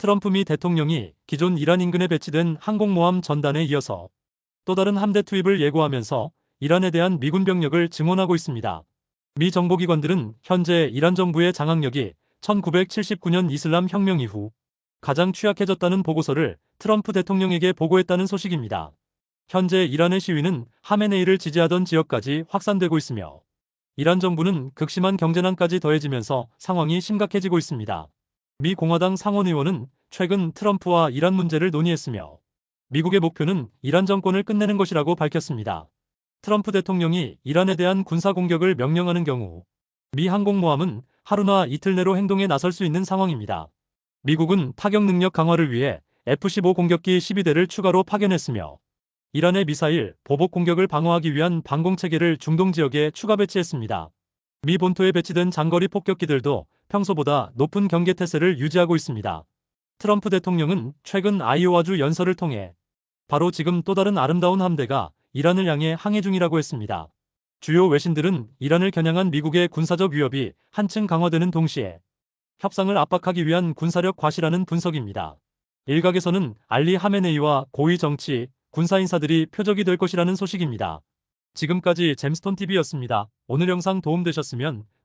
트럼프 미 대통령이 기존 이란 인근에 배치된 항공모함 전단에 이어서 또 다른 함대 투입을 예고하면서 이란에 대한 미군 병력을 증원하고 있습니다. 미 정보기관들은 현재 이란 정부의 장악력이 1979년 이슬람 혁명 이후 가장 취약해졌다는 보고서를 트럼프 대통령에게 보고했다는 소식입니다. 현재 이란의 시위는 하메네이를 지지하던 지역까지 확산되고 있으며 이란 정부는 극심한 경제난까지 더해지면서 상황이 심각해지고 있습니다. 미 공화당 상원의원은 최근 트럼프와 이란 문제를 논의했으며 미국의 목표는 이란 정권을 끝내는 것이라고 밝혔습니다. 트럼프 대통령이 이란에 대한 군사 공격을 명령하는 경우 미 항공모함은 하루나 이틀 내로 행동에 나설 수 있는 상황입니다. 미국은 타격 능력 강화를 위해 F-15 공격기 12대를 추가로 파견했으며 이란의 미사일, 보복 공격을 방어하기 위한 방공 체계를 중동 지역에 추가 배치했습니다. 미 본토에 배치된 장거리 폭격기들도 평소보다 높은 경계 태세를 유지하고 있습니다. 트럼프 대통령은 최근 아이오와주 연설을 통해 바로 지금 또 다른 아름다운 함대가 이란을 향해 항해 중이라고 했습니다. 주요 외신들은 이란을 겨냥한 미국의 군사적 위협이 한층 강화되는 동시에 협상을 압박하기 위한 군사력 과시라는 분석입니다. 일각에서는 알리 하메네이와 고위 정치, 군사 인사들이 표적이 될 것이라는 소식입니다. 지금까지 잼스톤TV였습니다. 오늘 영상 도움되셨으면